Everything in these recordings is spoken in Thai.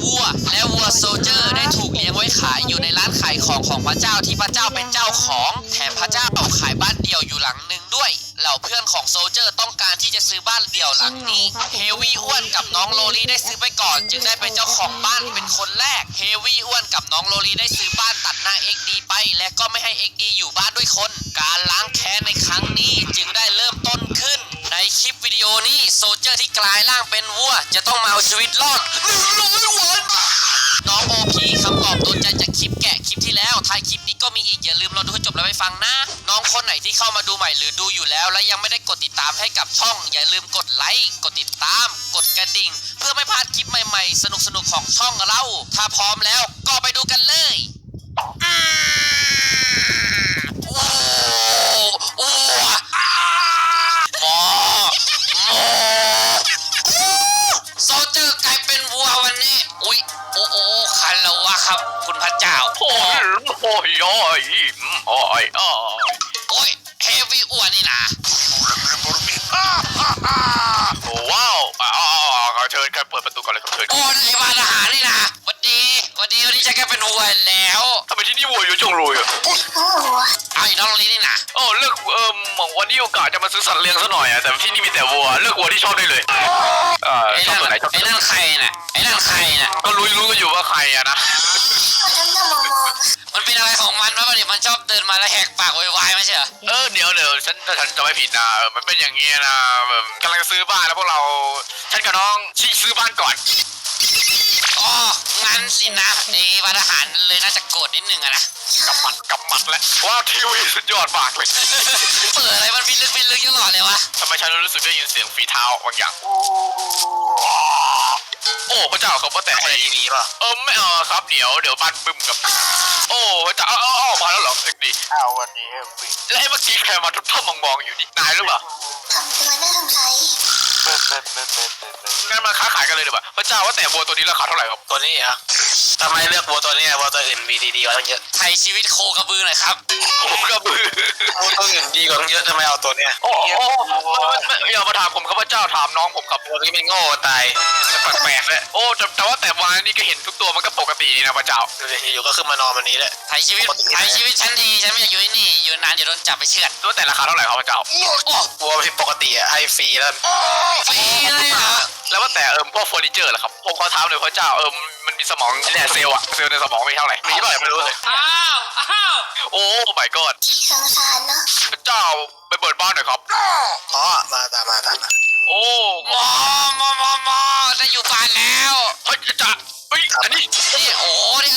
วัวและวัวโซลเจอร์ได้ถูกเลี้ยงไว้ขายอยู่ในร้านขายของของพระเจ้าที่พระเจ้าเป็นเจ้าของ แถมพระเจ้าขายบ้านเดี่ยวอยู่หลังหนึ่งด้วย เหล่าเพื่อนของโซลเจอร์ต้องการที่จะซื้อบ้านเดี่ยวหลังนี้ เฮวี่อ้วนกับน้องโลลี่ได้ซื้อไปก่อน จึงได้เป็นเจ้าของบ้านเป็นคนแรก เฮวี่อ้วนกับน้องโลลี่ได้ซื้อบ้านตัดหน้าเอ็กดีไป และก็ไม่ให้เอ็กดีอยู่บ้านด้วยคน การล้างแค้นในครั้งนี้จึงได้เริ่มต้น โอนี้โซเจอร์ที่กลายร่างเป็นวัว จะต้องมาเอาชีวิตรอดหนึ่งร้อยวัน น้องโอพีคำตอบโดนใจจากคลิปแกะคลิปที่แล้วท้ายคลิปนี้ก็มีอีกอย่าลืมรอดูให้จบแล้วไปฟังนะ น้องคนไหนที่เข้ามาดูใหม่หรือดูอยู่แล้ว และยังไม่ได้กดติดตามให้กับช่อง อย่าลืมกดไลค์กดติดตาม กดกระดิ่ง เพื่อไม่พลาดคลิปใหม่ๆ สนุกๆของช่องเรา ถ้าพร้อมแล้วก็ไปดูกันเลย คุณพระเจ้า โอ้ยโอ้ยโอ้ยโอ้ยโอ้ยโอ้ยเฮฟวี่อ้วนนี่นะโอ้ว้าวอ๋อเชิญครับเปิดประตูก่อนเลยครับเชิญ โอ้นายบานอาหารนี่นะ วันดีหวันดีวันนี้ฉันก็เป็นวัวแล้ว ทำไมที่นี่วัวอยู่จงรวยอะเอาอีกน้องโรลีนี่นะโอ้เลือกเอ่อวันนี้โอกาสจะมาซื้อสัตว์เลี้ยงซะหน่อยอะแต่ที่นี่มีแต่วัวเลือกวัวที่ชอบได้เลยเอ่อไอ้ชอบนั่นตัวไหนชอบไอ้นั่นใครน่ะไอ้นั่นใครน่ะก็รู้รู้กันอยู่ว่าใครอะนะมันเป็นอะไรของมันวะประเดี๋ยวมันชอบเดินมาแล้วแหกปากโวยวายไม่ใช่เหรอเออเดี๋ยวเดี๋ยวฉันถ้าฉันจะไม่ผิดนะมันเป็นอย่างเงี้ยนะแบบกำลังจะซื้อบ้านแล้วพวกเราฉันกับน้องชี้ซื้อบ้านก่อน อ๋องั้นสินะไอ้บานอาหารเลยน่าจะโกรธนิดนึงอะนะ กำมัดกำมัดแล้วว้าวทีวีสุดยอดมากเลยเปิดอะไรมันพิลึกพิลึกตลอดเลยวะทำไมฉันรู้สึกได้ยินเสียงฝีเท้าบางอย่างโอ้พระเจ้าเขาว่าแต่ไอ้นี้ป่ะเออไม่เออครับเดี๋ยวเดี๋ยวบ้านบึ้มกับ โอ้พระเจ้าเอาเอาเอามาแล้วเหรอเอ็กดีอ้าววันนี้ปิดแล้วไอ้เมื่อกี้ใครมาทุบท่ามองมองๆอยู่นี่นายหรือเปล่าทำตัวน่าสงสัยเบ็ดเบ็ดเบ็ดเบ็ดเบ็ดเบ็ดงั้นมาค้าขายกันเลยดีกว่าพระเจ้าว่าแต่วัวตัวนี้ราคาเท่าไหร่ครับตัวนี้อะ ทำไมเลือกวัวตัวนี้วัวตัวอื่นมีดีๆกว่าตั้งเยอะไทยชีวิตโคกระบือหน่อยครับผมกระบือวัวตัวอื่นดีกว่าตั้งเยอะทำไมเอาตัวเนี้ยโอ้โอ้ไม่ไม่อย่ามาถามผมครับพระเจ้าถามน้องผมครับวัวตัวนี้มันโง่ตายแปลกๆเลยโอ้แต่แต่ว่าแต่วานนี่ก็เห็นทุกตัวมันก็ปกติดีนะพระเจ้าดูดิอยู่ก็ขึ้นมานอนวันนี้แหละไทยชีวิตไทยชีวิตฉันดีฉันไม่อยากอยู่ที่นี่อยู่นานเดี๋ยวโดนจับไปเชือดตัวแต่ราคาเท่าไหร่ครับพระเจ้าโอ้วัวผิดปกติอะให้ฟรีแล้วฟรีเลยเหรอ แล้วว่าแต่เอิมพวกเฟอร์นิเจอร์ล่ะครับผมขอถามเลยพระเจ้าเอิมมันมีสมองเนี่ยเซลล์อะเซลล์ในสมองมีเท่าไหร่มีเท่าไหร่ไม่รู้เลยอ้าวอ้าวโอ้ my god สงสารเนาะพระเจ้าไปเปิดบ้านหน่อยครับ อ๋อมาตามมาตามมาโอ้หมอหมอหมอหมอได้อยู่บ้านแล้วเฮ้ยจ้าเฮ้ยอันนี้นี่โอ้นี่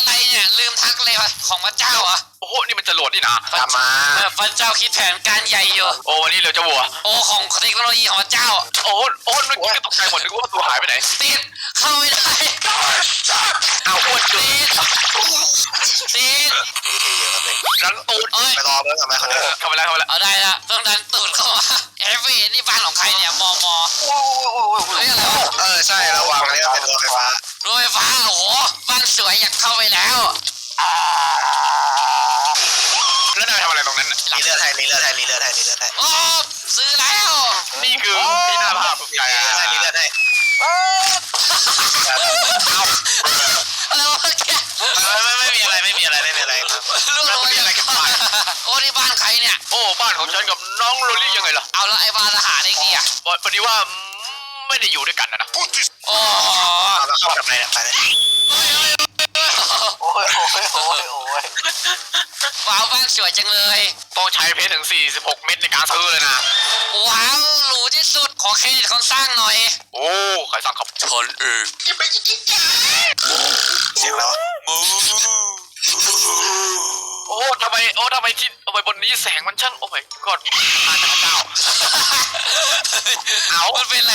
อะไรเนี่ยลืมทักเลยวะของพระเจ้าเหรอโอ้โห นี่มันจรวดนี่นะตามมาเออพระเจ้าคิดแผนการใหญ่อยู่ โอ้วันนี้เราจะวัว โอ้ของเทคโนโลยีของพระเจ้าโอ้โอ้นึกก็ตกใจหมดนึกว่าตัวหายไปไหนติดเข้าไม่ได้เอาอ้วนจุดติดติดทีทีอยู่กันเองรันตูดเอ้ยไปรอเพิ่งกับแม่คนนี้เข้าไปแล้วเข้าไปแล้วเอาได้ละต้องดันตูดเข้ามาเอฟวีนี่บ้านของใครเนี่ยมอมอเฮ้ยอะไรวะเออใช่ระวังเลยเป็นรถไฟฟ้ารถไฟฟ้าโอ้โหบ้านสวยอยากเข้าไปแล้ว แล้วนายทำอะไรตรงนั้นน่ะรีเลือดให้รีเลือดให้รีเลือดให้รีเลือดให้โอ้ซื้อแล้วนี่คือที่น่าภาพภูมิใจรีอะเลือดให้รีเลือดให้อะไรวะแกไม่ไม่มีอะไรไม่มีอะไรไม่มีอะไรครับลูกเราอะไรกันบ้านโอ้นี่บ้านใครเนี่ยโอ้บ้านของฉันกับน้องโรลี่ยังไงล่ะเอาแล้วไอ้บ้านอาหารไอ้เกียพอดีว่าไม่ได้อยู่ด้วยกันนะนะโอ้เอาแล้วเข้าทำไมเนี่ยไปเลยโอ้ยโอ้ยโอ้ยโอ้ย ว้าวบ้านสวยจังเลย ต้องใช้เพชรถึง 46 เม็ดในการซื้อเลยนะ ว้าวหรูที่สุดขอเครดิตคนสร้างหน่อย โอ้ใครสั่งครับชนเองเสียงแล้วโอ้ทำไมโอ้ทำไมที่ทำไมบนนี้แสงมันช่างโอ้ my god มาจากพระเจ้าเอามันเป็นไร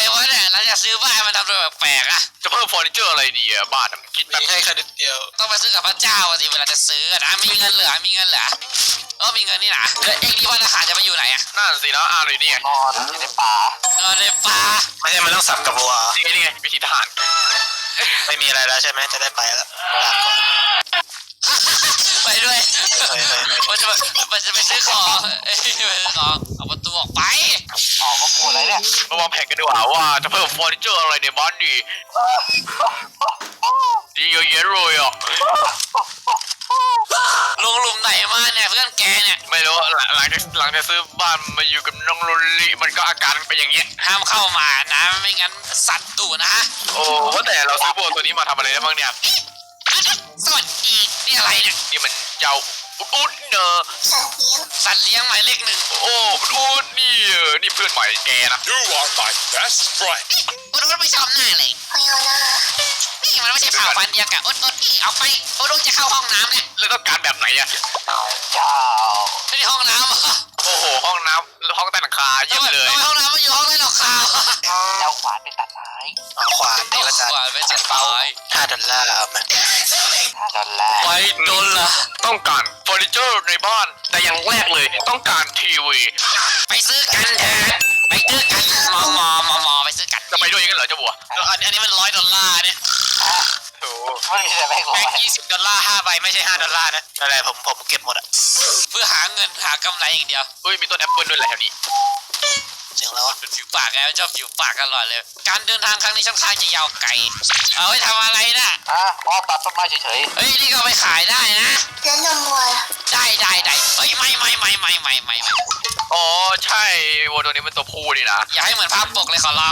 ซื้อบ้านมันทำตัวแปลกๆอะจะเพิ่มเฟอร์นิเจอร์อะไรดีอะบ้านอะคิดแบมีบให้แค่นิดเดียวต้องไปซื้อกับพระเจ้าอะสิเวลาจะซื้ออะนะมีเงินเหลือมีเงินเหลือเออมีเงินนี่นะแล้วเอ็งที่บ้านอาหารจะไปอยู่ไหนอะน่าสินะอ่านเลยนี่ไงนอนอยู่ในป่าเออในป่าไม่ใช่มันต้องสับกับวัวนี่ไงนี่ไงวิธีทหารไม่มีอะไรแล้วใช่ไหมจะได้ไปแล้วลาก่อน ไปไปด้วยเฮ้ยเฮ้ยเฮ้ยมันจะมันจะไปซื้อของเอ้ยไปซื้อของเอาประตูออกไป มาวางแผนกันดีกว่าว่าจะเพิ่มเฟอร์นิเจอร์อะไรในบ้านดีดีเยอะแยะเลยอะลงหลุมไหนมาเนี่ยเพื่อนแกเนี่ยไม่รู้หลังหลังจากหลังจากซื้อบ้านมาอยู่กับน้องลุลิมันก็อาการเป็นอย่างเงี้ยห้ามเข้ามานะไม่งั้นสัตว์ดุนะโอ้ว่าแต่เราซื้อโบตัวนี้มาทำอะไรได้บ้างเนี่ยสวัสดีนี่อะไรเนี่ยนี่มันเจ้า อุดเนอะสัตว์เลี้ยงสัตว์เลี้ยงหมายเลขหนึ่งโอ้อุดนี่เออนี่เพื่อนใหม่แกนะ You are my best friend. อุดอุดไม่ชอบหน้าเลยพยานานี่มันไม่ใช่เผ่าพันธุ์เดียวกับอุดอุดนี่ออกไปอุดอุดจะเข้าห้องน้ำเนี่ยแล้วต้องการแบบไหนอะเจ้าไม่ได้ห้องน้ำเหรอโอ้โหห้องน้ำห้องใต้หลังคาเยี่ยมเลยทำไมห้องน้ำมันอยู่ห้องใต้หลังคาเจ้าขวานไปตัดไม้เอาขวานนี่ละกันว่าไปจัดตายห้าดอลลาร์เอามา ห้าดอลลาร์ไปโดนละต้องการเฟอร์นิเจอร์ในบ้าน แต่อย่างแรกเลยต้องการทีวี ไปซื้อกันเถอะไปซื้อกันมอมอมอมอไปซื้อกันจะไปด้วยกันเหรอเจ้าบัวอันอันนี้มันร้อยดอลลาร์เนี่ยโอ้มันมีแต่แบงค์ของแบงมันค์ยี่สิบดอลลาร์ห้าใบไม่ใช่ห้าดอลลาร์นะอะไรผมผมเก็บหมดอะเพื่อหาเงินหากำไรอย่างเดียวเฮ้ยมีต้นแอปเปิลด้วยแหละแถวนี้ เสียงแล้วอะผิวปากแกชอบผิวปากตลอดเลย การเดินทางครั้งนี้ค่อนข้างจะยาวไกล เอาไว้ทำอะไรนะอะอ๋อตัดต้นไม้เฉยเฮ้ยนี่ก็เอาไปขายได้นะ แล้วนมวัวล่ะได้ได้ได้เฮ้ยไม่ไม่ไม่ไม่ไม่ไม่ไม่อ๋อใช่วัวตัวนี้มันตัวผู้นี่นะ อย่าให้เหมือนภาพปกเลยขอร้อง